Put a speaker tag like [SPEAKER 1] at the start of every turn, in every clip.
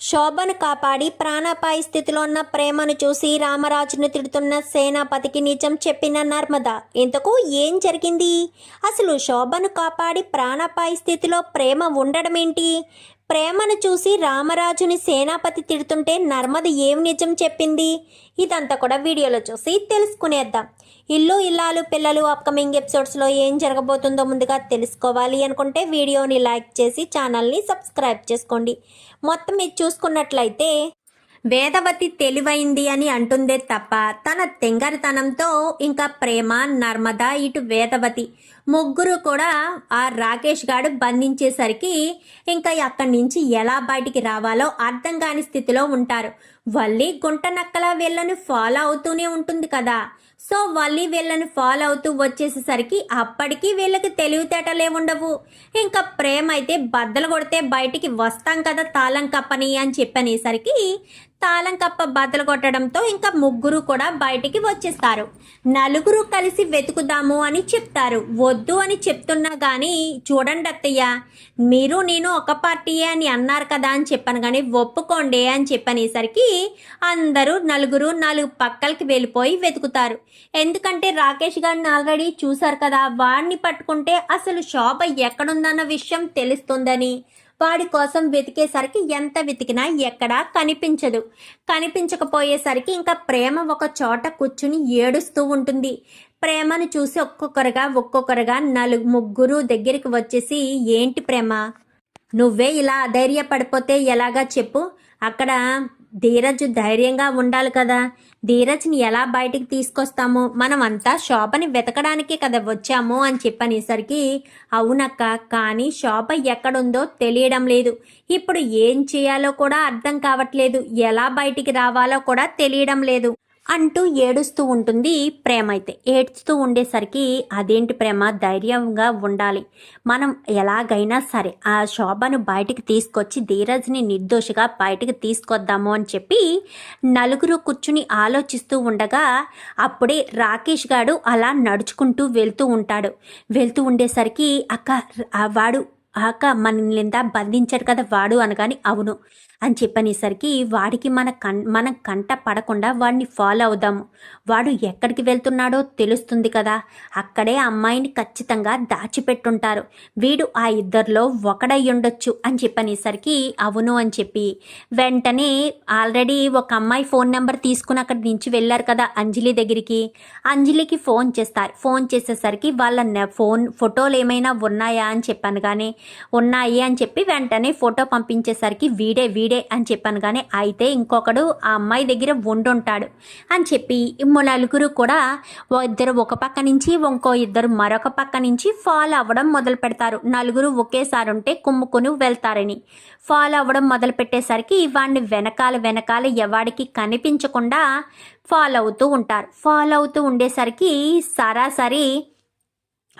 [SPEAKER 1] శోభను కాపాడి ప్రాణాపాయ స్థితిలో ఉన్న ప్రేమను చూసి రామరాజును తిడుతున్న సేనాపతికి నిజం చెప్పిన నర్మద ఇంతకు ఏం జరిగింది? అసలు శోభను కాపాడి ప్రాణాపాయ స్థితిలో ప్రేమ ఉండడం ఏంటి ప్రేమను చూసి రామరాజుని సేనాపతి తిడుతుంటే నర్మద ఏం నిజం చెప్పింది? ఇదంతా కూడా వీడియోలో చూసి తెలుసుకునేద్దాం. ఇల్లు ఇల్లాలు పిల్లలు అప్కమింగ్ ఎపిసోడ్స్లో ఏం జరగబోతుందో ముందుగా తెలుసుకోవాలి అనుకుంటే వీడియోని లైక్ చేసి ఛానల్ని సబ్స్క్రైబ్ చేసుకోండి. మొత్తం మీరు చూసుకున్నట్లయితే వేదవతి తెలివైంది అని అంటుందే తప్ప తన తెంగరితనంతో ఇంకా ప్రేమ నర్మద ఇటు వేదవతి ముగ్గురు కూడా ఆ రాకేష్ గాడు బంధించేసరికి ఇంకా అక్కడి నుంచి ఎలా బయటికి రావాలో అర్థం కాని స్థితిలో ఉంటారు. వల్లి గుంట నక్కల వీళ్ళని ఫాలో అవుతూనే ఉంటుంది కదా. సో వల్లి వీళ్ళని ఫాలో అవుతూ వచ్చేసేసరికి అప్పటికి వీళ్ళకి తెలివితేటలే ఉండవు. ఇంకా ప్రేమ అయితే బద్దలు కొడితే బయటికి వస్తాం కదా తాళం కప్పని అని చెప్పనేసరికి తాళం కప్ప బద్దలు కొట్టడంతో ఇంకా ముగ్గురు కూడా బయటికి వచ్చేస్తారు. నలుగురు కలిసి వెతుకుదాము అని చెప్తారు. వద్దు అని చెప్తున్నా కానీ చూడండి అత్తయ్య మీరు నేను ఒక పార్టీయే అని అన్నారు కదా అని చెప్పాను కానీ ఒప్పుకోండి అని చెప్పనేసరికి అందరూ నలుగురు నాలుగు పక్కలకి వెళ్ళిపోయి వెతుకుతారు. ఎందుకంటే రాకేష్ గారిని ఆల్రెడీ చూశారు కదా వాడిని పట్టుకుంటే అసలు శోభ ఎక్కడుందన్న విషయం తెలుస్తుందని. వాడి కోసం వెతికేసరికి ఎంత వెతికినా ఎక్కడా కనిపించదు. కనిపించకపోయేసరికి ఇంకా ప్రేమ ఒక చోట కూర్చుని ఏడుస్తూ ఉంటుంది. ప్రేమను చూసి ఒక్కొక్కరుగా ఒక్కొక్కరుగా నలుగు ముగ్గురు దగ్గరికి వచ్చేసి ఏంటి ప్రేమ? నువ్వే ఇలా అధైర్యపడిపోతే ఎలాగా చెప్పు? అక్కడ ధీరజ్ ధైర్యంగా ఉండాలి కదా. ధీరజ్ని ఎలా బయటికి తీసుకొస్తాము? మనం అంతా శోభని వెతకడానికే కదా వచ్చాము అని చెప్పనేసరికి అవునక్క కానీ శోభ ఎక్కడుందో తెలియడం లేదు. ఇప్పుడు ఏం చేయాలో కూడా అర్థం కావట్లేదు. ఎలా బయటికి రావాలో కూడా తెలియడం లేదు. అంటూ ఏడుస్తూ ఉంటుంది ప్రేమ అయితే. ఏడుస్తూ ఉండేసరికి అదేంటి ప్రేమ? ధైర్యంగా ఉండాలి. మనం ఎలాగైనా సరే ఆ శోభను బయటికి తీసుకొచ్చి ధీరజ్ని నిర్దోషిగా బయటికి తీసుకొద్దాము అని చెప్పి నలుగురు కూర్చుని ఆలోచిస్తూ ఉండగా అప్పుడే రాకేష్ గాడు అలా నడుచుకుంటూ వెళ్తూ ఉంటాడు. వెళ్తూ ఉండేసరికి అక్క వాడు అక్క మనల్ని బంధించాడు కదా వాడు అనగాని అవును. అని చెప్పనేసరికి వాడికి మన కన్ మనం కంట పడకుండా వాడిని ఫాలో అవుదాము వాడు ఎక్కడికి వెళ్తున్నాడో తెలుస్తుంది కదా. అక్కడే అమ్మాయిని ఖచ్చితంగా దాచిపెట్టుంటారు. వీడు ఆ ఇద్దరిలో ఒకడై ఉండొచ్చు అని చెప్పనేసరికి అవును అని చెప్పి వెంటనే ఆల్రెడీ ఒక అమ్మాయి ఫోన్ నెంబర్ తీసుకుని అక్కడి నుంచి వెళ్ళారు కదా అంజలి దగ్గరికి. అంజలికి ఫోన్ చేస్తారు. ఫోన్ చేసేసరికి వాళ్ళ ఫోన్ ఫోటోలు ఏమైనా ఉన్నాయా అని చెప్పాను కానీ ఉన్నాయి అని చెప్పి వెంటనే ఫోటో పంపించేసరికి వీడే వీడే అని చెప్పాను. కానీ అయితే ఇంకొకడు ఆ అమ్మాయి దగ్గర ఉండుంటాడు అని చెప్పి ఈ నలుగురు కూడా ఇద్దరు ఒక పక్క నుంచి ఇంకో ఇద్దరు మరొక పక్క నుంచి ఫాలో అవ్వడం మొదలు పెడతారు. నలుగురు ఒకేసారి ఉంటే కుమ్ముకుని వెళ్తారని. ఫాలో అవ్వడం మొదలు పెట్టేసరికి వాడిని వెనకాల వెనకాల ఎవడికి కనిపించకుండా ఫాలో అవుతూ ఉంటారు. ఫాలో అవుతూ ఉండేసరికి సరాసరి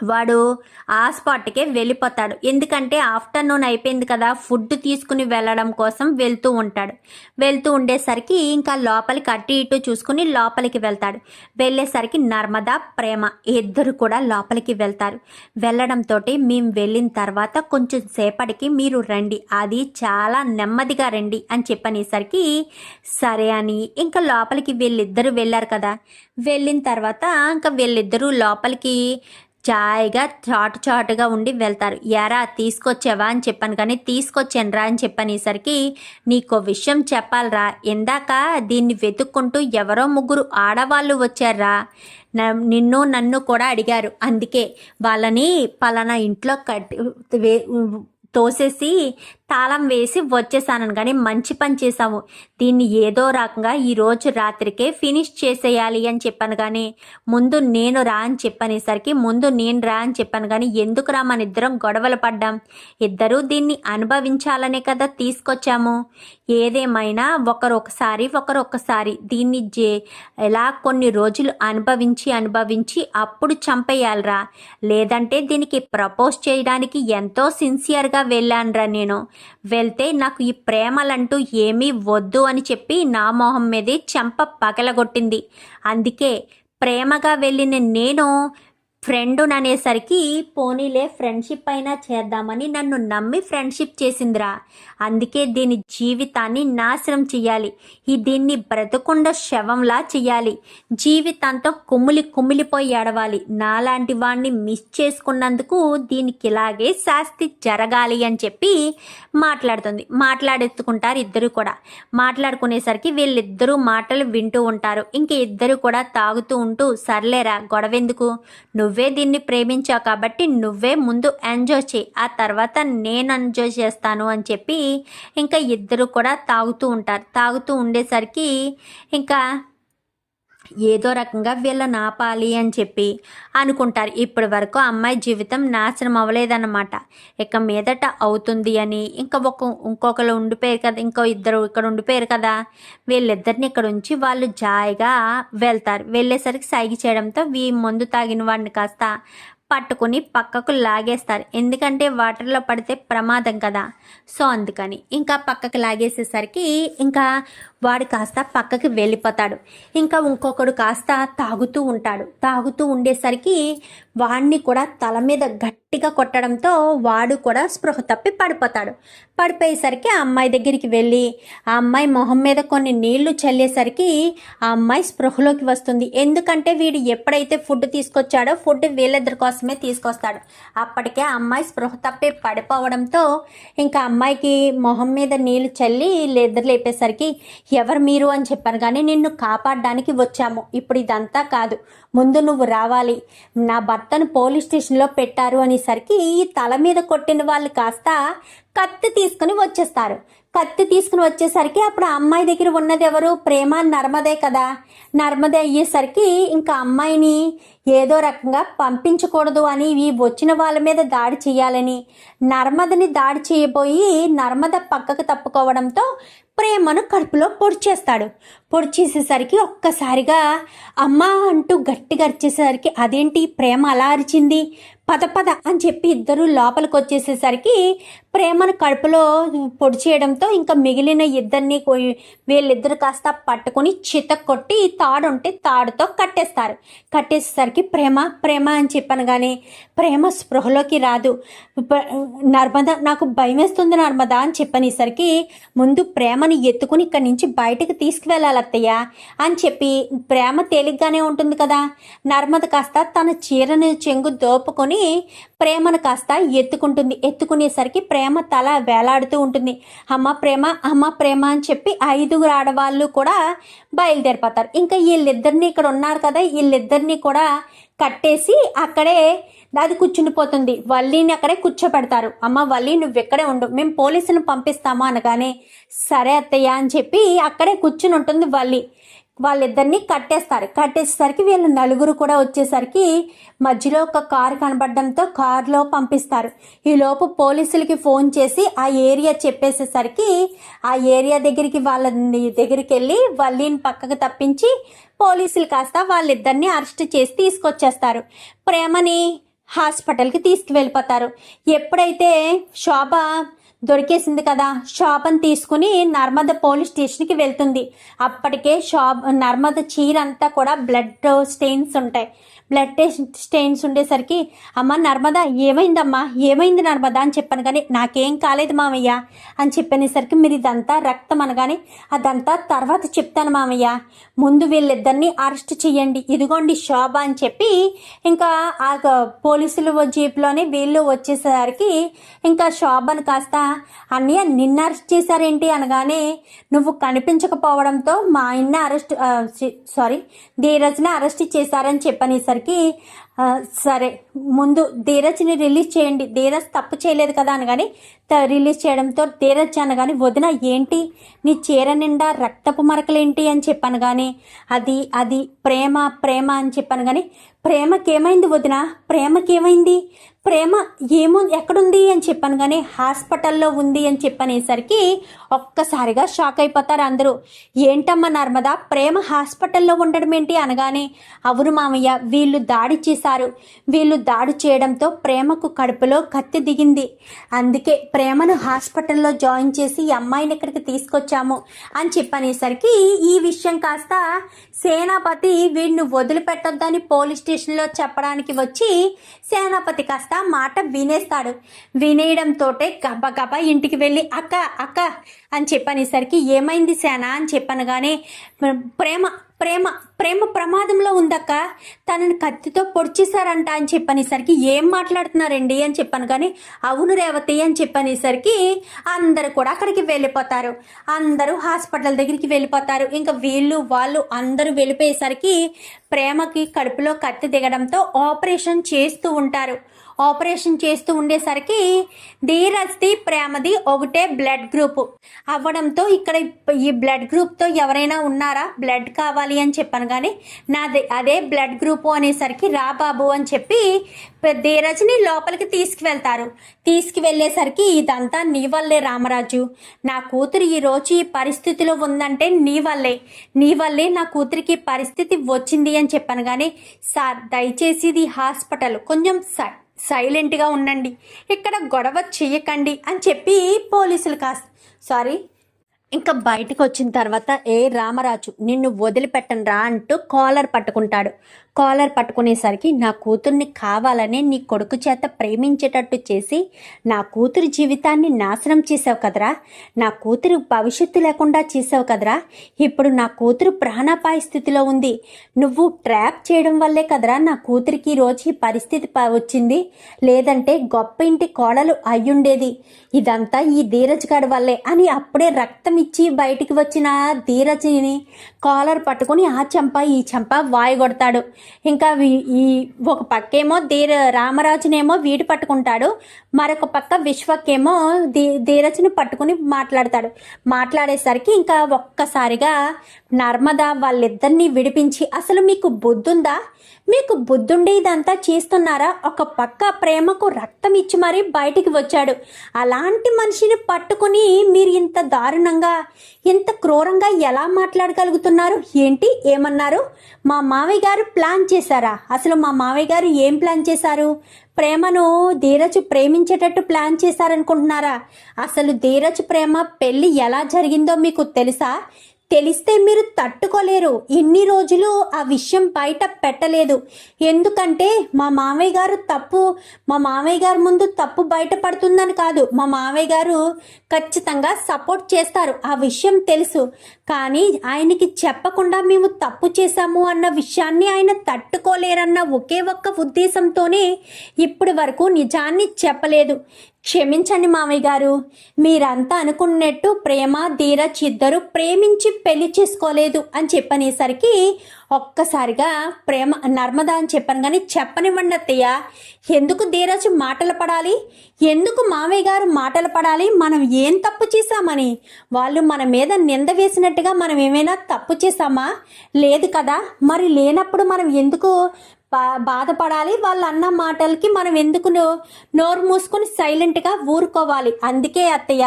[SPEAKER 1] వాడు ఆ స్పాట్కే వెళ్ళిపోతాడు. ఎందుకంటే ఆఫ్టర్నూన్ అయిపోయింది కదా ఫుడ్ తీసుకుని వెళ్ళడం కోసం వెళ్తూ ఉంటాడు. వెళ్తూ ఉండేసరికి ఇంకా లోపలికి అటు ఇటు చూసుకుని లోపలికి వెళ్తాడు. వెళ్ళేసరికి నర్మదా ప్రేమ ఇద్దరు కూడా లోపలికి వెళ్తారు. వెళ్ళడంతో మేము వెళ్ళిన తర్వాత కొంచెం సేపటికి మీరు రండి అది చాలా నెమ్మదిగా రండి అని చెప్పనేసరికి సరే అని ఇంకా లోపలికి వీళ్ళిద్దరూ వెళ్ళారు కదా. వెళ్ళిన తర్వాత ఇంకా వీళ్ళిద్దరూ లోపలికి చాయ్గా చాటు చాటుగా ఉండి వెళ్తారు. ఎరా తీసుకొచ్చావా? అని చెప్పాను. కానీ తీసుకొచ్చానురా అని చెప్పనేసరికి నీకు విషయం చెప్పాలరా. ఇందాక దీన్ని వెతుక్కుంటూ ఎవరో ముగ్గురు ఆడవాళ్ళు వచ్చారా న- నిన్ను నన్ను కూడా అడిగారు. అందుకే వాళ్ళని పలానా ఇంట్లో కట్టి వే- తోసేసి తాళం వేసి వచ్చేసాను కానీ మంచి పని చేసాము దీన్ని ఏదో రకంగా ఈరోజు రాత్రికే ఫినిష్ చేసేయాలి అని చెప్పాను కానీ ముందు నేను రా అని చెప్పనేసరికి ముందు నేను రా అని చెప్పాను కానీ ఎందుకు రా? మన ఇద్దరం గొడవలు పడ్డాం. ఇద్దరూ దీన్ని అనుభవించాలనే కదా తీసుకొచ్చాము. ఏదేమైనా ఒకరొకసారి ఒకరొకసారి దీన్ని జే ఎలా కొన్ని రోజులు అనుభవించి అనుభవించి అప్పుడు చంపేయాలిరా. లేదంటే దీనికి ప్రపోజ్ చేయడానికి ఎంతో సిన్సియర్గా వెళ్ళానురా నేను. వెళ్తే నాకు ఈ ప్రేమలంటూ ఏమీ వద్దు అని చెప్పి నా మొహం మీదే చెంప పగలగొట్టింది. అందుకే ప్రేమగా వెళ్ళిన నేను ఫ్రెండ్ అనేసరికి పోనీలే ఫ్రెండ్షిప్ అయినా చేద్దామని నన్ను నమ్మి ఫ్రెండ్షిప్ చేసిందిరా. అందుకే దీని జీవితాన్ని నాశనం చెయ్యాలి. ఈ దీన్ని బ్రతకుండా శవంలా చెయ్యాలి. జీవితాంతం కుమిలి కుమిలిపోయి ఏడవాలి. నాలాంటి వాడిని మిస్ చేసుకున్నందుకు దీనికి ఇలాగే శాస్తి జరగాలి అని చెప్పి మాట్లాడుతుంది. మాట్లాడెత్తుకుంటారు ఇద్దరు కూడా. మాట్లాడుకునేసరికి వీళ్ళిద్దరూ మాటలు వింటూ ఉంటారు. ఇంక ఇద్దరు కూడా తాగుతూ ఉంటూ సర్లేరా గొడవెందుకు? నువ్వే దీన్ని ప్రేమించావు కాబట్టి నువ్వే ముందు ఎంజాయ్ చేయి. ఆ తర్వాత నేను ఎంజాయ్ చేస్తాను అని చెప్పి ఇంకా ఇద్దరు కూడా తాగుతూ ఉంటారు. తాగుతూ ఉండేసరికి ఇంకా ఏదో రకంగా వీళ్ళని ఆపాలి అని చెప్పి అనుకుంటారు. ఇప్పటి వరకు అమ్మాయి జీవితం నాశనం అవ్వలేదన్నమాట. ఇక మీదట అవుతుంది అని ఇంకా ఒక ఇంకొకరు ఉండిపోయారు కదా ఇంకో ఇద్దరు ఇక్కడ ఉండిపోయారు కదా వీళ్ళిద్దరిని ఇక్కడ ఉంచి వాళ్ళు జాయిగా వెళ్తారు. వెళ్ళేసరికి సైగి చేయడంతో వీ మందు తాగిన వాడిని కాస్త పట్టుకుని పక్కకు లాగేస్తారు. ఎందుకంటే వాటర్లో పడితే ప్రమాదం కదా. సో అందుకని. ఇంకా పక్కకు లాగేసేసరికి ఇంకా వాడు కాస్త పక్కకి వెళ్ళిపోతాడు. ఇంకా ఇంకొకడు కాస్త తాగుతూ ఉంటాడు. తాగుతూ ఉండేసరికి వాడిని కూడా తల మీద గట్టిగా కొట్టడంతో వాడు కూడా స్పృహ తప్పి పడిపోతాడు. పడిపోయేసరికి ఆ అమ్మాయి దగ్గరికి వెళ్ళి ఆ అమ్మాయి మొహం మీద కొన్ని నీళ్ళు చల్లేసరికి ఆ అమ్మాయి స్పృహలోకి వస్తుంది. ఎందుకంటే వీడు ఎప్పుడైతే ఫుడ్ తీసుకొచ్చాడో ఫుడ్ వీళ్ళిద్దరి కోసమే తీసుకొస్తాడు. అప్పటికే ఆ అమ్మాయి స్పృహ తప్పి పడిపోవడంతో ఇంకా అమ్మాయికి మొహం మీద నీళ్ళు చల్లి లేద్దరు లేపేసరికి ఎవరు మీరు అని చెప్పాను కానీ నిన్ను కాపాడడానికి వచ్చాము. ఇప్పుడు ఇదంతా కాదు. ముందు నువ్వు రావాలి. నా భర్తను పోలీస్ స్టేషన్లో పెట్టారు అనేసరికి ఈ తల మీద కొట్టిన వాళ్ళు కాస్త కత్తి తీసుకుని వచ్చేస్తారు. కత్తి తీసుకుని వచ్చేసరికి అప్పుడు అమ్మాయి దగ్గర ఉన్నది ఎవరు? ప్రేమ నర్మదే కదా. నర్మదే అయ్యేసరికి ఇంకా అమ్మాయిని ఏదో రకంగా పంపించకూడదు అని ఈ వచ్చిన వాళ్ళ మీద దాడి చేయాలని నర్మదని దాడి చేయబోయి నర్మద పక్కకు తప్పుకోవడంతో ప్రేమను కడుపులో పొడిచేస్తాడు. పొడిచేసేసరికి ఒక్కసారిగా అమ్మ అంటూ గట్టిగా అరిచేసరికి అదేంటి ప్రేమ అలా అరిచింది? పద పద అని చెప్పి ఇద్దరు లోపలికి వచ్చేసేసరికి ప్రేమను కడుపులో పొడి చేయడంతో ఇంకా మిగిలిన ఇద్దరిని వీళ్ళిద్దరు కాస్త పట్టుకొని చిత కొట్టి తాడు ఉంటే తాడుతో కట్టేస్తారు. కట్టేసేసరికి ప్రేమ ప్రేమ అని చెప్పాను కానీ ప్రేమ స్పృహలోకి రాదు. నర్మద నాకు భయం వేస్తుంది నర్మద అని చెప్పనేసరికి ముందు ప్రేమని ఎత్తుకుని ఇక్కడి నుంచి బయటకు తీసుకువెళ్ళాలి అత్తయ్య అని చెప్పి ప్రేమ తేలిగ్గానే ఉంటుంది కదా. నర్మద కాస్త తన చీరను చెంగు దోపుకొని ప్రేమను కాస్త ఎత్తుకుంటుంది. ఎత్తుకునేసరికి ప్రేమ ప్రేమ తల వేలాడుతూ ఉంటుంది. అమ్మ ప్రేమ అమ్మ ప్రేమ అని చెప్పి ఐదుగురు ఆడవాళ్ళు కూడా బయలుదేరిపోతారు. ఇంకా వీళ్ళిద్దరిని ఇక్కడ ఉన్నారు కదా వీళ్ళిద్దరిని కూడా కట్టేసి అక్కడే అది కూర్చుండిపోతుంది వల్లిని అక్కడే కూర్చోపెడతారు అమ్మ వల్లి నువ్వు ఇక్కడే ఉండు. మేము పోలీసులను పంపిస్తాము అనగానే సరే అత్తయ్య అని చెప్పి అక్కడే కూర్చుని ఉంటుంది వల్లి. వాళ్ళిద్దరిని కట్టేస్తారు. కట్టేసేసరికి వీళ్ళు నలుగురు కూడా వచ్చేసరికి మధ్యలో ఒక కారు కనబడడంతో కారులో పంపిస్తారు. ఈలోపు పోలీసులకి ఫోన్ చేసి ఆ ఏరియా చెప్పేసేసరికి ఆ ఏరియా దగ్గరికి వాళ్ళ దగ్గరికి వెళ్ళి వల్లీని పక్కకు తప్పించి పోలీసులు కాస్త వాళ్ళిద్దరిని అరెస్ట్ చేసి తీసుకొచ్చేస్తారు. ప్రేమని హాస్పిటల్కి తీసుకువెళ్ళిపోతారు. ఎప్పుడైతే శోభ దొరికేసింది కదా. షాప్ని తీసుకుని నర్మద పోలీస్ స్టేషన్కి వెళ్తుంది. అప్పటికే షాప్ నర్మద చీర అంతా కూడా బ్లడ్ స్టెయిన్స్ ఉంటాయి. బ్లడ్ టెస్ట్ స్టెయిన్స్ ఉండేసరికి అమ్మ నర్మదా ఏమైందమ్మా? ఏమైంది నర్మదా? అని చెప్పాను కానీ నాకేం కాలేదు మామయ్య అని చెప్పనేసరికి మీరు ఇదంతా రక్తం అనగానే అదంతా తర్వాత చెప్తాను మామయ్య. ముందు వీళ్ళిద్దరిని అరెస్ట్ చేయండి. ఇదిగోండి శోభ అని చెప్పి ఇంకా ఆ పోలీసులు జీప్లోనే వీళ్ళు వచ్చేసరికి ఇంకా శోభను కాస్త అన్నయ్య నిన్న అరెస్ట్ చేశారేంటి? అనగానే నువ్వు కనిపించకపోవడంతో మా ఆయన్ని అరెస్ట్ సారీ ధీరజ్ని అరెస్ట్ చేశారని చెప్పనేసరికి ఆ, సరే ముందు ధీరజ్ని రిలీజ్ చేయండి. ధీరజ్ తప్పు చేయలేదు కదా అని కానీ రిలీజ్ చేయడంతో ధీరజ్ అనగాని వదిన ఏంటి? నీ చీర నిండా రక్తపు మరకలేంటి? అని చెప్పాను కానీ అది అది ప్రేమ ప్రేమ అని చెప్పాను కానీ ప్రేమకేమైంది వదిన? ప్రేమకేమైంది? ప్రేమ ఏమో ఎక్కడుంది అని చెప్పాను కానీ హాస్పిటల్లో ఉంది అని చెప్పనేసరికి ఒక్కసారిగా షాక్ అయిపోతారు అందరూ. ఏంటమ్మా నర్మదా ప్రేమ హాస్పిటల్లో ఉండడం ఏంటి అనగానే అవును మామయ్య వీళ్ళు దాడి చేశారు. వీళ్ళు దాడి చేయడంతో ప్రేమకు కడుపులో కత్తి దిగింది. అందుకే ప్రేమను హాస్పిటల్లో జాయిన్ చేసి ఈ అమ్మాయిని ఇక్కడికి తీసుకొచ్చాము అని చెప్పనేసరికి ఈ విషయం కాస్త సేనాపతి వీడిని వదిలిపెట్టొద్దని పోలీస్ స్టేషన్లో చెప్పడానికి వచ్చి సేనాపతి కాస్త మాట వినేస్తాడు. వినేయడంతోటే గబగబా ఇంటికి వెళ్ళి అక్క అక్క అని చెప్పనేసరికి ఏమైంది శానా? అని చెప్పనగానే ప్రేమ ప్రేమ ప్రేమ ప్రమాదంలో ఉందక్క. తనని కత్తితో పొడిచేశారంట అని చెప్పనేసరికి ఏం మాట్లాడుతున్నారండి? అని చెప్పాను కానీ అవును రేవతి అని చెప్పనేసరికి అందరూ కూడా అక్కడికి వెళ్ళిపోతారు. అందరూ హాస్పిటల్ దగ్గరికి వెళ్ళిపోతారు. ఇంకా వీళ్ళు వాళ్ళు అందరూ వెళ్ళిపోయేసరికి ప్రేమకి కడుపులో కత్తి దిగడంతో ఆపరేషన్ చేస్తూ ఉంటారు. ఆపరేషన్ చేస్తూ ఉండేసరికి ధీరజ్ది ప్రేమది ఒకటే బ్లడ్ గ్రూప్. అవ్వడంతో ఇక్కడ ఈ బ్లడ్ గ్రూప్తో ఎవరైనా ఉన్నారా? బ్లడ్ కావాలి అని చెప్పాను కానీ నాది అదే బ్లడ్ గ్రూప్ అనేసరికి రా బాబు అని చెప్పి ధీరజ్ని లోపలికి తీసుకువెళ్తారు. తీసుకువెళ్ళేసరికి ఇదంతా నీ వల్లే రామరాజు. నా కూతురు ఈ రోజు ఈ పరిస్థితిలో ఉందంటే నీ వల్లే. నీ వల్లే నా కూతురికి పరిస్థితి వచ్చింది అని చెప్పాను కానీ సార్ దయచేసి ఇది హాస్పిటల్. కొంచెం సార్ సైలెంట్గా ఉండండి. ఇక్కడ గొడవ చేయకండి అని చెప్పి పోలీసులు కాస్త సారీ. ఇంకా బయటకు వచ్చిన తర్వాత ఏ రామరాజు నిన్ను వదిలిపెట్టను రా అంటూ కాలర్ పట్టుకుంటాడు. కాలర్ పట్టుకునేసరికి నా కూతుర్ని కావాలనే నీ కొడుకు చేత ప్రేమించేటట్టు చేసి నా కూతురు జీవితాన్ని నాశనం చేసావు కదరా. నా కూతురు భవిష్యత్తు లేకుండా చేసావు కదరా. ఇప్పుడు నా కూతురు ప్రాణాపాయ స్థితిలో ఉంది. నువ్వు ట్రాప్ చేయడం వల్లే కదరా నా కూతురికి రోజు ఈ పరిస్థితి వచ్చింది. లేదంటే గొప్ప ఇంటి కోడలు అయ్యుండేది. ఇదంతా ఈ ధీరజ్ గాడి వల్లే అని అప్పుడే రక్తం ఇచ్చి బయటికి వచ్చిన ధీరజ్ని కాలర్ పట్టుకుని ఆ చెంప ఈ చెంప వాయగొడతాడు. ఇంకా వీ- ఈ ఒక పక్కేమో ధీర రామరాజునేమో వీడు పట్టుకుంటాడు. మరొక పక్క విశ్వకేమో ధీ ధీరజును పట్టుకుని మాట్లాడతాడు. మాట్లాడేసరికి ఇంకా ఒక్కసారిగా నర్మదా వాళ్ళిద్దరిని విడిపించి అసలు మీకు బుద్ధుందా? మీకు బుద్ధుండి ఇదంతా చేస్తున్నారా? ఒక పక్క ప్రేమకు రక్తం ఇచ్చి మరీ బయటికి వచ్చాడు. అలాంటి మనిషిని పట్టుకుని మీరు ఇంత దారుణంగా ఇంత క్రూరంగా ఎలా మాట్లాడగలుగుతున్నారు? ఏంటి? ఏమన్నారు? మా మావయ్య గారు ప్లాన్ చేశారా? అసలు మా మావయ్య గారు ఏం ప్లాన్ చేశారు? ప్రేమను ధీరజ్ ప్రేమించేటట్టు ప్లాన్ చేశారనుకుంటున్నారా? అసలు ధీరజ్ ప్రేమ పెళ్ళి ఎలా జరిగిందో మీకు తెలుసా? తెలిస్తే మీరు తట్టుకోలేరు. ఇన్ని రోజులు ఆ విషయం బయట పెట్టలేదు. ఎందుకంటే మా మామయ్య గారు తప్పు మా మామయ్య గారు ముందు తప్పు బయటపడుతుందని కాదు. మా మామయ్య గారు ఖచ్చితంగా సపోర్ట్ చేస్తారు. ఆ విషయం తెలుసు. కానీ ఆయనకి చెప్పకుండా మేము తప్పు చేశాము అన్న విషయాన్ని ఆయన తట్టుకోలేరన్న ఒకే ఒక్క ఉద్దేశంతోనే ఇప్పటి వరకు నిజాన్ని చెప్పలేదు. క్షమించండి మామయ్య గారు. మీరంతా అనుకున్నట్టు ప్రేమ ధీరజ్ ఇద్దరు ప్రేమించి పెళ్ళి చేసుకోలేదు అని చెప్పనేసరికి ఒక్కసారిగా ప్రేమ నర్మదా అని చెప్పాను కానీ చెప్పనివ్వండి అత్తయ్య. ఎందుకు ధీరజ్ మాటలు పడాలి? ఎందుకు మామయ్య గారు మాటలు పడాలి? మనం ఏం తప్పు చేశామని? వాళ్ళు మన మీద నింద వేసినట్టుగా మనం ఏమైనా తప్పు చేశామా? లేదు కదా. మరి లేనప్పుడు మనం ఎందుకు బాధపడాలి. వాళ్ళు అన్న మాటలకి మనం ఎందుకు నోరు మూసుకొని సైలెంట్గా ఊరుకోవాలి. అందుకే అత్తయ్య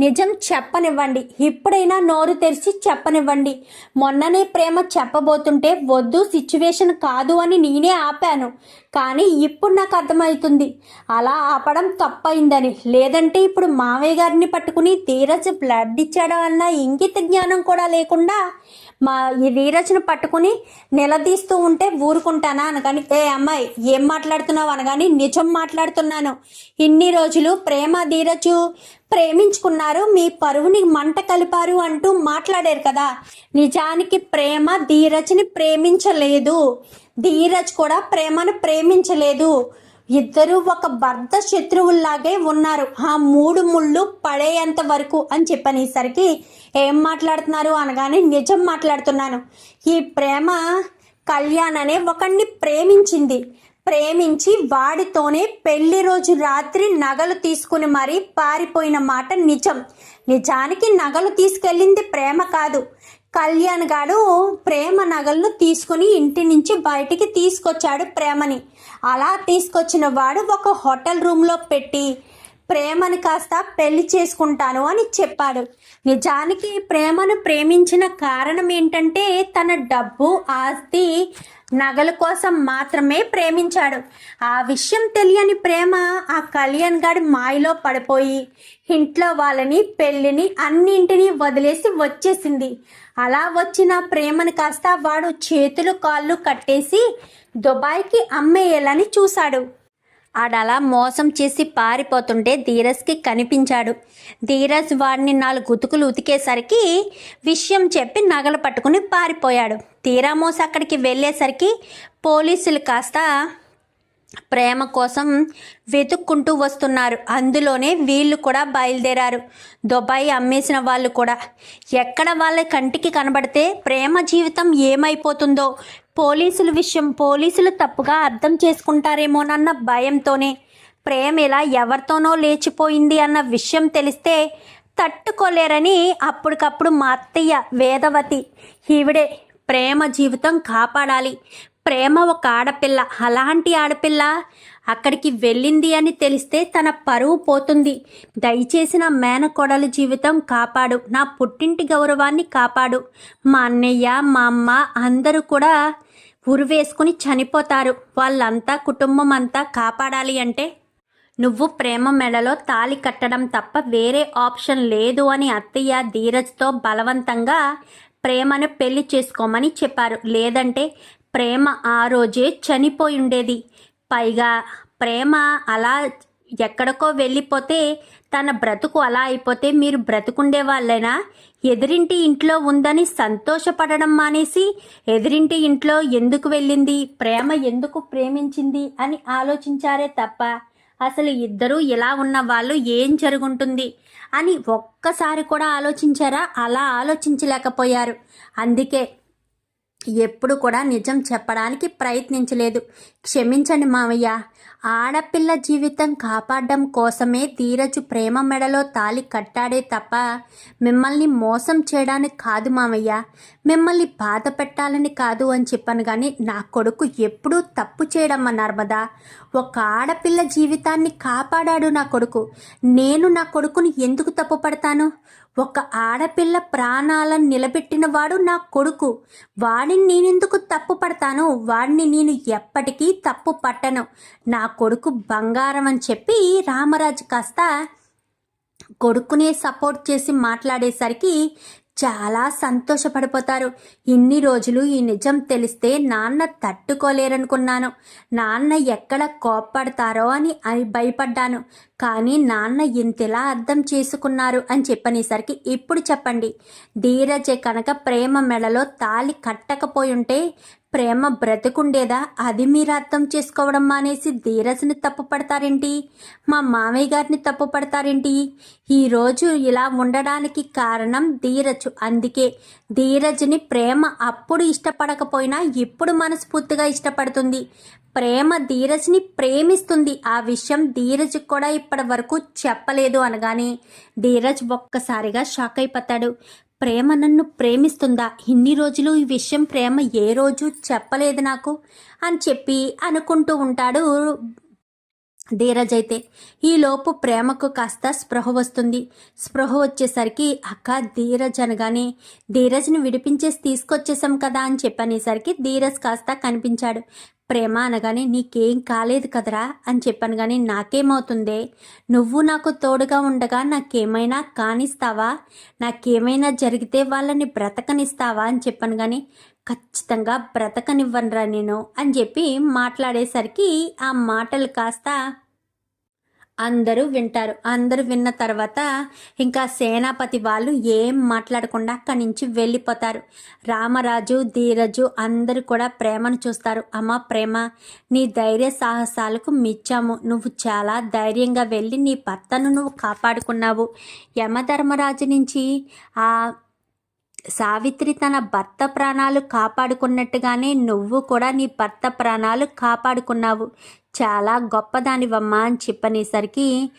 [SPEAKER 1] నిజం చెప్పనివ్వండి. ఇప్పుడైనా నోరు తెరిచి చెప్పనివ్వండి. మొన్ననే ప్రేమ చెప్పబోతుంటే వద్దు సిచ్యువేషన్ కాదు అని నేనే ఆపాను. కానీ ఇప్పుడు నాకు అర్థమవుతుంది. అలా ఆపడం తప్పైందని. లేదంటే ఇప్పుడు మామయ్య గారిని పట్టుకుని ధీరజ్ బ్లడ్ ఇచ్చాడు అన్న ఇంగిత జ్ఞానం కూడా లేకుండా మా ఈ ధీరజ్ను పట్టుకుని నిలదీస్తూ ఉంటే ఊరుకుంటానా అనగాని ఏ అమ్మాయి ఏం మాట్లాడుతున్నావు? అనగాని నిజం మాట్లాడుతున్నాను. ఇన్ని రోజులు ప్రేమ ధీరజు ప్రేమించుకున్నారు మీ పరువుని మంట కలిపారు అంటూ మాట్లాడారు కదా. నిజానికి ప్రేమ ధీరజ్ని ప్రేమించలేదు. ధీరజ్ కూడా ప్రేమను ప్రేమించలేదు. ఇద్దరు ఒక భర్త శత్రువుల్లాగే ఉన్నారు. ఆ మూడు ముళ్ళు పడేంత వరకు అని చెప్పనేసరికి ఏం మాట్లాడుతున్నారు అనగానే నిజం మాట్లాడుతున్నాను. ఈ ప్రేమ కళ్యాణ్ అనే ఒకడిని ప్రేమించింది. ప్రేమించి వాడితోనే పెళ్ళి రోజు రాత్రి నగలు తీసుకుని మరీ పారిపోయిన మాట నిజం. నిజానికి నగలు తీసుకెళ్ళింది ప్రేమ కాదు. కళ్యాణ్ గారు ప్రేమ నగలను తీసుకుని ఇంటి నుంచి బయటికి తీసుకొచ్చాడు ప్రేమని. అలా తీసుకొచ్చిన వాడు ఒక హోటల్ రూమ్లో పెట్టి ప్రేమని కాస్త పెళ్ళి చేసుకుంటాను అని చెప్పాడు. నిజానికి ప్రేమను ప్రేమించిన కారణం ఏంటంటే తన డబ్బు ఆస్తి నగల కోసం మాత్రమే ప్రేమించాడు. ఆ విషయం తెలియని ప్రేమ ఆ కళ్యాణ్ గారి మాయలో పడిపోయి ఇంట్లో వాళ్ళని పెళ్ళిని అన్నింటినీ వదిలేసి వచ్చేసింది. అలా వచ్చిన ప్రేమని కాస్త వాడు చేతులు కాళ్ళు కట్టేసి దుబాయ్కి అమ్మేయాలని చూశాడు. ఆడలా మోసం చేసి పారిపోతుంటే ధీరజ్కి కనిపించాడు. ధీరజ్ వాడిని నాలుగు గుతుకులు ఉతికేసరికి విషయం చెప్పి నగలు పట్టుకుని పారిపోయాడు. తీరా మోస అక్కడికి వెళ్ళేసరికి పోలీసులు కాస్త ప్రేమ కోసం వెతుక్కుంటూ వస్తున్నారు. అందులోనే వీళ్ళు కూడా బయలుదేరారు. దుబాయ్ అమ్మేసిన వాళ్ళు కూడా. ఎక్కడ వాళ్ళ కంటికి కనబడితే ప్రేమ జీవితం ఏమైపోతుందో పోలీసుల విషయం పోలీసులు తప్పుగా అర్థం చేసుకుంటారేమోనన్న భయంతోనే. ప్రేమ ఇలా ఎవరితోనో లేచిపోయింది అన్న విషయం తెలిస్తే తట్టుకోలేరని అప్పటికప్పుడు మా అత్తయ్య వేదవతి. ఈవిడే ప్రేమ జీవితం కాపాడాలి. ప్రేమ ఒక ఆడపిల్ల అలాంటి ఆడపిల్ల అక్కడికి వెళ్ళింది అని తెలిస్తే తన పరువు పోతుంది. దయచేసి నా మేనకోడలి జీవితం కాపాడు. నా పుట్టింటి గౌరవాన్ని కాపాడు. మా అన్నయ్య మా అమ్మ అందరూ కూడా ఉరివేసుకుని చనిపోతారు. వాళ్ళంతా కుటుంబం అంతా కాపాడాలి అంటే నువ్వు ప్రేమ మెడలో తాళి కట్టడం తప్ప వేరే ఆప్షన్ లేదు అని అత్తయ్య ధీరజ్తో బలవంతంగా ప్రేమను పెళ్ళి చేసుకోమని చెప్పారు. లేదంటే ప్రేమ ఆ రోజే చనిపోయి ఉండేది పైగా ప్రేమ అలా ఎక్కడికో వెళ్ళిపోతే తన బ్రతుకు అలా అయిపోతే మీరు బ్రతుకుండే వాళ్ళైనా? ఎదురింటి ఇంట్లో ఉందని సంతోషపడడం మానేసి ఎదిరింటి ఇంట్లో ఎందుకు వెళ్ళింది? ప్రేమ ఎందుకు ప్రేమించింది? అని ఆలోచించారే తప్ప అసలు ఇద్దరూ ఇలా ఉన్న వాళ్ళు ఏం జరుగుంటుంది? అని ఒక్కసారి కూడా ఆలోచించారా? అలా ఆలోచించలేకపోయారు. అందుకే ఎప్పుడు కూడా నిజం చెప్పడానికి ప్రయత్నించలేదు. క్షమించండి మామయ్య ఆడపిల్ల జీవితం కాపాడడం కోసమే ధీరజు ప్రేమ మెడలో తాలి కట్టాడే తప్ప మిమ్మల్ని మోసం చేయడానికి కాదు మామయ్య మిమ్మల్ని బాధ పెట్టాలని కాదు అని చెప్పాను కానీ నా కొడుకు ఎప్పుడూ తప్పు చేయడం నర్మదా ఒక ఆడపిల్ల జీవితాన్ని కాపాడాడు నా కొడుకు. నేను నా కొడుకుని ఎందుకు తప్పు పడతాను? ఒక ఆడపిల్ల ప్రాణాలను నిలబెట్టిన వాడు నా కొడుకు. వాడిని నేనెందుకు తప్పు పడతాను వాడిని నేను ఎప్పటికీ తప్పు పట్టను. నా కొడుకు బంగారం అని చెప్పి రామరాజు కాస్త కొడుకునే సపోర్ట్ చేసి మాట్లాడేసరికి చాలా సంతోషపడిపోతారు. ఇన్ని రోజులు ఈ నిజం తెలిస్తే నాన్న తట్టుకోలేరనుకున్నాను. నాన్న ఎక్కడ కోప్పడతారో అని అని భయపడ్డాను. కానీ నాన్న ఇంతలా అర్థం చేసుకున్నారు అని చెప్పనేసరికి ఇప్పుడు చెప్పండి. ధీరజ కనుక ప్రేమ మెడలో తాలి కట్టకపోయుంటే ప్రేమ బ్రతికుండేదా? అది మీరు అర్థం చేసుకోవడం మానేసి ధీరజ్ని తప్పు పడతారేంటి? మా మామయ్య గారిని తప్పు పడతారేంటి? ఈరోజు ఇలా ఉండడానికి కారణం ధీరజు. అందుకే ధీరజ్ని ప్రేమ అప్పుడు ఇష్టపడకపోయినా ఇప్పుడు మనస్ఫూర్తిగా ఇష్టపడుతుంది. ప్రేమ ధీరజ్ని ప్రేమిస్తుంది. ఆ విషయం ధీరజ్ కూడా ఇప్పటి వరకు చెప్పలేదు అనగానే ధీరజ్ ఒక్కసారిగా షాక్ అయిపోతాడు. ప్రేమ నన్ను ప్రేమిస్తుందా? ఇన్ని రోజులు ఈ విషయం ప్రేమ ఏ రోజు చెప్పలేదు నాకు అని చెప్పి అనుకుంటూ ఉంటాడు ధీరజ్ అయితే ఈలోపు ప్రేమకు కాస్త స్పృహ వస్తుంది. స్పృహ వచ్చేసరికి అక్క ధీరజ్ అనగానే ధీరజ్ని విడిపించేసి తీసుకొచ్చేసాం కదా అని చెప్పనేసరికి ధీరజ్ కాస్త కనిపించాడు. ప్రేమ అనగానే నీకేం కాలేదు కదరా అని చెప్పాను కానీ నాకేమవుతుందే? నువ్వు నాకు తోడుగా ఉండగా నాకేమైనా కానిస్తావా? నాకేమైనా జరిగితే వాళ్ళని బ్రతకనిస్తావా? అని చెప్పాను కానీ ఖచ్చితంగా బ్రతకనివ్వనరా నేను అని చెప్పి మాట్లాడేసరికి ఆ మాటలు కాస్త అందరూ వింటారు. అందరూ విన్న తర్వాత ఇంకా సేనాపతి వాళ్ళు ఏం మాట్లాడకుండా అక్కడి నుంచి వెళ్ళిపోతారు. రామరాజు ధీరజు అందరూ కూడా ప్రేమను చూస్తారు. అమ్మ ప్రేమ నీ ధైర్య సాహసాలకు మిచ్చాము. నువ్వు చాలా ధైర్యంగా వెళ్ళి నీ భర్తను నువ్వు కాపాడుకున్నావు. యమధర్మరాజు నుంచి ఆ సావిత్రి తన భర్త ప్రాణాలు కాపాడుకున్నట్టుగానే నువ్వు కూడా నీ భర్త ప్రాణాలు కాపాడుకున్నావు. చాలా గొప్పదానివమ్మా అని చెప్పనేసరికి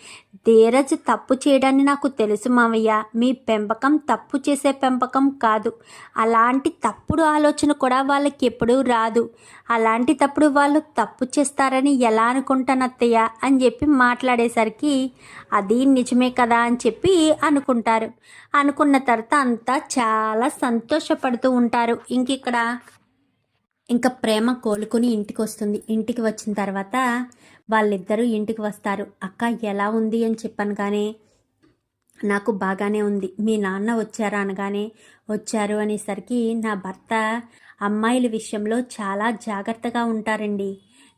[SPEAKER 1] ధీరజ్ తప్పు చేయడాన్ని నాకు తెలుసు మావయ్య. మీ పెంపకం తప్పు చేసే పెంపకం కాదు. అలాంటి తప్పుడు ఆలోచన కూడా వాళ్ళకి ఎప్పుడూ రాదు. అలాంటి తప్పుడు వాళ్ళు తప్పు చేస్తారని ఎలా అనుకుంటాను అత్తయ్య? అని చెప్పి మాట్లాడేసరికి అది నిజమే కదా అని చెప్పి అనుకుంటారు. అనుకున్న తర్వాత అంతా చాలా సంతోషపడుతూ ఉంటారు. ఇంక ఇక్కడ ఇంకా ప్రేమ కోలుకుని ఇంటికి వస్తుంది ఇంటికి వచ్చిన తర్వాత వాళ్ళిద్దరూ ఇంటికి వస్తారు. అక్క ఎలా ఉంది? అని చెప్పాను కానీ నాకు బాగానే ఉంది. మీ నాన్న వచ్చారా? అనగానే వచ్చారు అనేసరికి నా భర్త అమ్మాయిల విషయంలో చాలా జాగ్రత్తగా ఉంటారండి.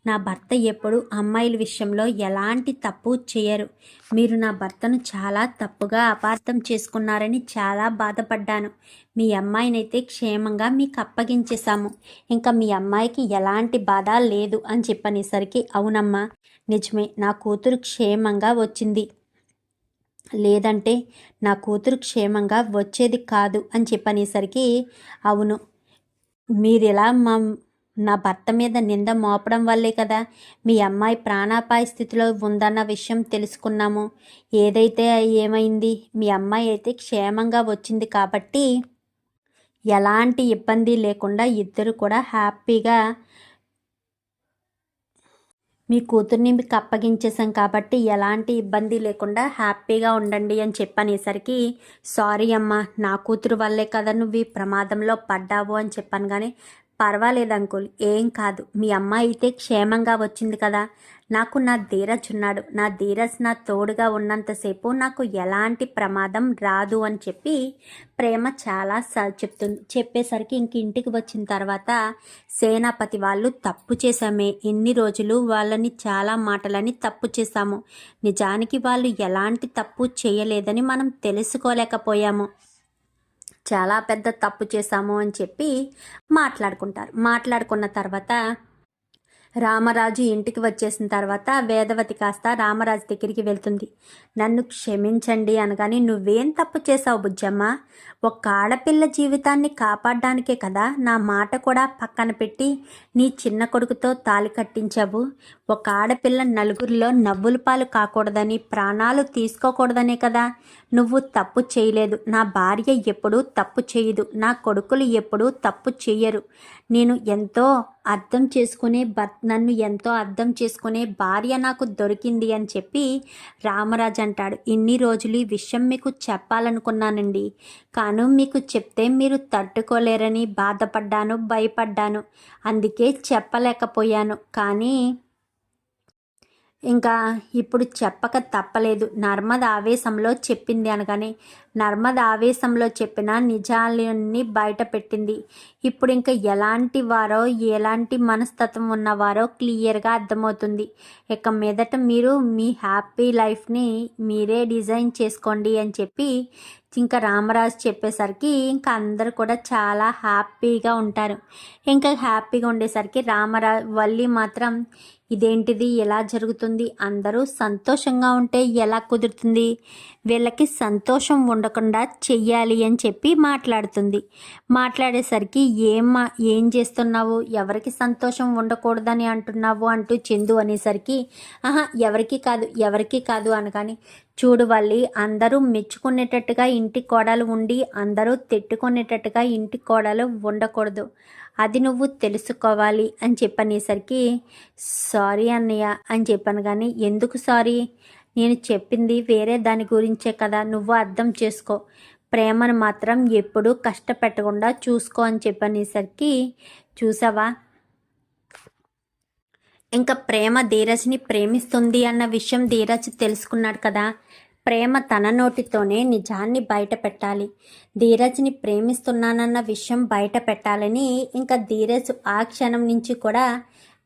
[SPEAKER 1] నా భర్త ఎప్పుడు అమ్మాయిల విషయంలో ఎలాంటి తప్పు చేయరు. మీరు నా భర్తను చాలా తప్పుగా అపార్థం చేసుకున్నారని చాలా బాధపడ్డాను. మీ అమ్మాయినైతే క్షేమంగా మీకు అప్పగించేశాము. ఇంకా మీ అమ్మాయికి ఎలాంటి బాధ లేదు అని చెప్పనేసరికి అవునమ్మా నిజమే నా కూతురు క్షేమంగా వచ్చింది. లేదంటే నా కూతురు క్షేమంగా వచ్చేది కాదు అని చెప్పనేసరికి అవును మీరు ఎలా మా నా భర్త మీద నింద మోపడం వల్లే కదా మీ అమ్మాయి ప్రాణాపాయ స్థితిలో ఉందన్న విషయం తెలుసుకున్నాము. ఏదైతే ఏమైంది? మీ అమ్మాయి అయితే క్షేమంగా వచ్చింది కాబట్టి ఎలాంటి ఇబ్బంది లేకుండా ఇద్దరు కూడా హ్యాపీగా మీ కూతుర్ని మీకు అప్పగించేసాం కాబట్టి ఎలాంటి ఇబ్బంది లేకుండా హ్యాపీగా ఉండండి అని చెప్పనేసరికి సారీ అమ్మా నా కూతురు వల్లే కదా నువ్వు ఈ ప్రమాదంలో పడ్డావు అని చెప్పాను కానీ పర్వాలేదు అంకుల్ ఏం కాదు. మీ అమ్మ అయితే క్షేమంగా వచ్చింది కదా. నాకు నా ధీరజ్ ఉన్నాడు. నా ధీరజ్ నా తోడుగా ఉన్నంతసేపు నాకు ఎలాంటి ప్రమాదం రాదు అని చెప్పి ప్రేమ చాలా స చెప్తుంది చెప్పేసరికి ఇంక ఇంటికి వచ్చిన తర్వాత సేనాపతి వాళ్ళు తప్పు చేశామే. ఎన్ని రోజులు వాళ్ళని చాలా మాటలని తప్పు చేశాము. నిజానికి వాళ్ళు ఎలాంటి తప్పు చేయలేదని మనం తెలుసుకోలేకపోయాము. చాలా పెద్ద తప్పు చేశాము అని చెప్పి మాట్లాడుకుంటారు. మాట్లాడుకున్న తర్వాత రామరాజు ఇంటికి వచ్చేసిన తర్వాత వేదవతి కాస్త రామరాజు దగ్గరికి వెళ్తుంది. నన్ను క్షమించండి అనగాని నువ్వేం తప్పు చేశావు బుజ్జమ్మ? ఒక ఆడపిల్ల జీవితాన్ని కాపాడడానికే కదా నా మాట కూడా పక్కన పెట్టి నీ చిన్న కొడుకుతో తాలి కట్టించావు. ఒక ఆడపిల్ల నలుగురిలో నవ్వుల పాలు కాకూడదని ప్రాణాలు తీసుకోకూడదనే కదా. నువ్వు తప్పు చేయలేదు. నా భార్య ఎప్పుడూ తప్పు చేయదు. నా కొడుకులు ఎప్పుడూ తప్పు చేయరు నేను ఎంతో అర్థం చేసుకునే భర్ నన్ను ఎంతో అర్థం చేసుకునే భార్య నాకు దొరికింది అని చెప్పి రామరాజు అంటాడు. ఇన్ని రోజులు ఈ విషయం మీకు చెప్పాలనుకున్నానండి. కాను మీకు చెప్తే మీరు తట్టుకోలేరని బాధపడ్డాను భయపడ్డాను. అందుకే చెప్పలేకపోయాను. కానీ ఇంకా ఇప్పుడు చెప్పక తప్పలేదు. నర్మద ఆవేశంలో చెప్పింది అనగానే నర్మద ఆవేశంలో చెప్పిన నిజాలన్నీ బయట పెట్టింది. ఇప్పుడు ఇంకా ఎలాంటి వారో ఎలాంటి మనస్తత్వం ఉన్నవారో క్లియర్గా అర్థమవుతుంది. ఇక మీదట మీరు మీ హ్యాపీ లైఫ్ని మీరే డిజైన్ చేసుకోండి అని చెప్పి ఇంకా రామరాజు చెప్పేసరికి ఇంకా అందరు కూడా చాలా హ్యాపీగా ఉంటారు. ఇంకా హ్యాపీగా ఉండేసరికి రామరాజు వల్లి మాత్రం ఇదేంటిది ఎలా జరుగుతుంది? అందరూ సంతోషంగా ఉంటే ఎలా కుదురుతుంది? వీళ్ళకి సంతోషం ఉండకుండా చెయ్యాలి అని చెప్పి మాట్లాడుతుంది. మాట్లాడేసరికి ఏం ఏం చేస్తున్నావు? ఎవరికి సంతోషం ఉండకూడదని అంటున్నావు? అంటూ చందు అనేసరికి ఆహా ఎవరికి కాదు ఎవరికి కాదు అనగాని చూడు అందరూ మెచ్చుకునేటట్టుగా ఇంటి కోడలు ఉండి అందరూ తిట్టుకునేటట్టుగా ఇంటి కోడలు ఉండకూడదు. అది నువ్వు తెలుసుకోవాలి అని చెప్పనేసరికి సారీ అన్నయ్య అని చెప్పాను కానీ ఎందుకు సారీ? నేను చెప్పింది వేరే దాని గురించే కదా నువ్వు అర్థం చేసుకో. ప్రేమను మాత్రం ఎప్పుడూ కష్టపెట్టకుండా చూసుకో అని చెప్పనేసరికి చూసావా? ఇంకా ప్రేమ ధీరజ్ని ప్రేమిస్తుంది అన్న విషయం ధీరజ్ తెలుసుకున్నాడు కదా. ప్రేమ తన నోటితోనే నిజాన్ని బయట పెట్టాలి. ధీరజ్ని ప్రేమిస్తున్నానన్న విషయం బయట పెట్టాలని ఇంకా ధీరజ్ ఆ క్షణం నుంచి కూడా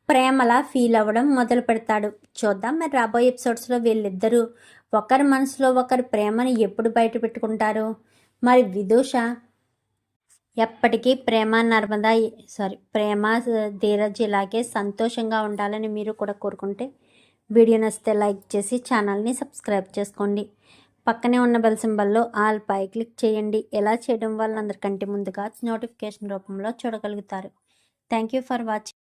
[SPEAKER 1] ప్రేమలా ఫీల్ అవ్వడం మొదలు పెడతాడు. చూద్దాం మరి రాబోయే ఎపిసోడ్స్లో వీళ్ళిద్దరూ ఒకరి మనసులో ఒకరి ప్రేమని ఎప్పుడు బయట పెట్టుకుంటారు? మరి విదూష ఎప్పటికీ ప్రేమ నర్మదా సారీ ప్రేమ ధీరజ్ ఇలాగే సంతోషంగా ఉండాలని మీరు కూడా కోరుకుంటే వీడియో నచ్చితే లైక్ చేసి ఛానల్ని సబ్స్క్రైబ్ చేసుకోండి. పక్కనే ఉన్న బెల్ సింబల్లో ఆల్ పై క్లిక్ చేయండి. ఎలా చేయడం వల్ల అందరికంటే ముందుగా నోటిఫికేషన్ రూపంలో చూడగలుగుతారు. Thank you for watching